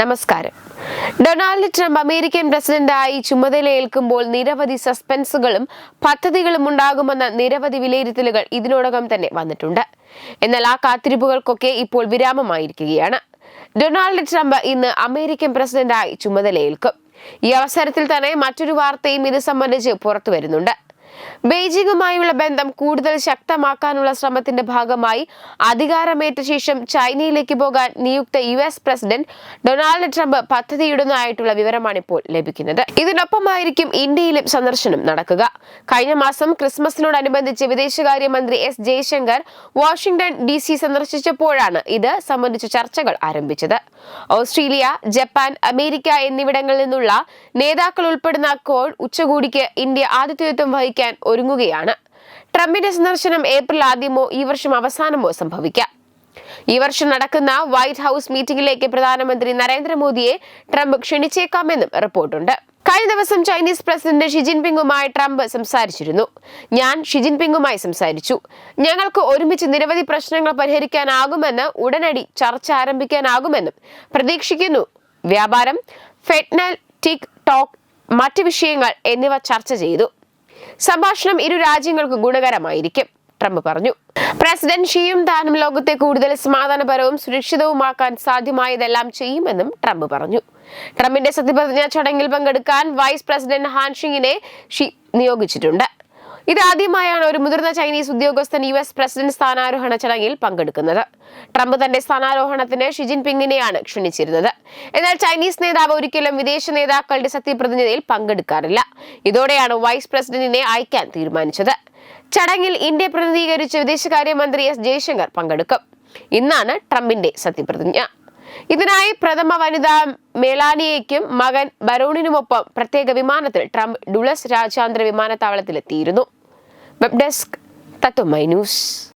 നമസ്കാരം. Donald Trump American പ്രസിഡന്റായി ചുമതലയേൽക്കുമ്പോൾ നിരവധി സസ്പെൻസുകളും പദ്ധതികളും ഉണ്ടാകുമെന്ന നിരവധി വിലയിരുത്തലുകൾ ഇതിനോടകം തന്നെ വന്നിട്ടുണ്ട്. എന്നാൽ ആ കാത്തിരിപ്പുകൾക്കൊക്കെ ഇപ്പോൾ വിരാമമായിരിക്കുകയാണ്. ഡൊണാൾഡ് ട്രംപ് ഇന്ന് അമേരിക്കൻ പ്രസിഡന്റായി ചുമതലയേൽക്കും. ഈ അവസരത്തിൽ തന്നെ മറ്റൊരു വാർത്തയും ഇത് സംബന്ധിച്ച് പുറത്തു വരുന്നുണ്ട് ബെയ്ജിംഗുമായുള്ള ബന്ധം കൂടുതൽ ശക്തമാക്കാനുള്ള ശ്രമത്തിന്റെ ഭാഗമായി അധികാരമേറ്റ ശേഷം ചൈനയിലേക്ക് പോകാൻ നിയുക്ത U S president Donald Trump പദ്ധതിയിടുന്നതായിട്ടുള്ള വിവരമാണ് ഇപ്പോൾ ലഭിക്കുന്നത്. ഇതിനൊപ്പമായിരിക്കും ഇന്ത്യയിലും സന്ദർശനം നടക്കുക. കഴിഞ്ഞ മാസം ക്രിസ്മസിനോടനുബന്ധിച്ച് വിദേശകാര്യമന്ത്രി S Jaishankar Washington D C സന്ദർശിച്ചപ്പോഴാണ് ഇത് സംബന്ധിച്ച ചർച്ചകൾ ആരംഭിച്ചത്. ഓസ്ട്രേലിയ ജപ്പാൻ അമേരിക്ക എന്നിവിടങ്ങളിൽ നിന്നുള്ള നേതാക്കൾ ഉൾപ്പെടുന്ന കോൾ ഉച്ചകോടിക്ക് ഇന്ത്യ ആതിഥേയത്വം വഹിക്കാൻ ഒരുങ്ങുകയാണ്. ട്രംപിന്റെ സന്ദർശനം ഏപ്രിൽ ആദ്യമോ ഈ വർഷം അവസാനമോ സംഭവിക്കാം. ഈ വർഷം നടക്കുന്ന വൈറ്റ് ഹൗസ് മീറ്റിംഗിലേക്ക് പ്രധാനമന്ത്രി നരേന്ദ്രമോദിയെ ട്രംപ് ക്ഷണിച്ചേക്കാമെന്നും റിപ്പോർട്ടുണ്ട്. കഴിഞ്ഞ ദിവസം ചൈനീസ് പ്രസിഡന്റ് ഷി ജിൻപിങ്ങുമായി ട്രംപ് സംസാരിച്ചിരുന്നു. ഞാൻ ഷി ജിൻപിങ്ങുമായി സംസാരിച്ചു. ഞങ്ങൾക്ക് ഒരുമിച്ച് നിരവധി പ്രശ്നങ്ങൾ പരിഹരിക്കാനാകുമെന്ന് ഉടനടി ചർച്ച ആരംഭിക്കാനാകുമെന്നും പ്രതീക്ഷിക്കുന്നു. വ്യാപാരം ഫെറ്റ്നൽ ടിക് ടോക്ക് മറ്റ് വിഷയങ്ങൾ എന്നിവ ചർച്ച ചെയ്തു. സംഭാഷണം ഇരു രാജ്യങ്ങൾക്കും ഗുണകരമായിരിക്കും. ട്രംപ് പറഞ്ഞു. പ്രസിഡന്റ് ഷിയും താനും ലോകത്തെ കൂടുതൽ സമാധാനപരവും സുരക്ഷിതവുമാക്കാൻ സാധ്യമായതെല്ലാം ചെയ്യുമെന്നും ട്രംപ് പറഞ്ഞു. ട്രംപിന്റെ സത്യപ്രതിജ്ഞാ ചടങ്ങിൽ പങ്കെടുക്കാൻ വൈസ് പ്രസിഡന്റ് ഹാൻഷിങ്ങിനെ ഷി നിയോഗിച്ചിട്ടുണ്ട്. ഇതാദ്യമായാണ് ഒരു മുതിർന്ന ചൈനീസ് ഉദ്യോഗസ്ഥൻ യു എസ് പ്രസിഡന്റ് സ്ഥാനാരോഹണ ചടങ്ങിൽ പങ്കെടുക്കുന്നത്. ട്രംപ് തന്റെ സ്ഥാനാരോഹണത്തിന് ഷി ജിൻപിങ്ങിനെയാണ് ക്ഷണിച്ചിരുന്നത്. എന്നാൽ ചൈനീസ് നേതാവ് ഒരിക്കലും വിദേശ നേതാക്കളുടെ സത്യപ്രതിജ്ഞയിൽ പങ്കെടുക്കാറില്ല. ഇതോടെയാണ് വൈസ് പ്രസിഡന്റിനെ അയക്കാൻ തീരുമാനിച്ചത്. ചടങ്ങിൽ ഇന്ത്യ പ്രതിനിധീകരിച്ച് വിദേശകാര്യമന്ത്രി എസ് ജയശങ്കർ പങ്കെടുക്കും. ഇന്നാണ് ട്രംപിന്റെ സത്യപ്രതിജ്ഞ. ഇതിനായി പ്രഥമ വനിത മെലാനിയയ്ക്കും മകൻ ബരോണിനുമൊപ്പം പ്രത്യേക വിമാനത്തിൽ ട്രംപ് ഡുളസ് രാജ്യാന്തര വിമാനത്താവളത്തിലെത്തിയിരുന്നു. Web desk Tatwamayi news.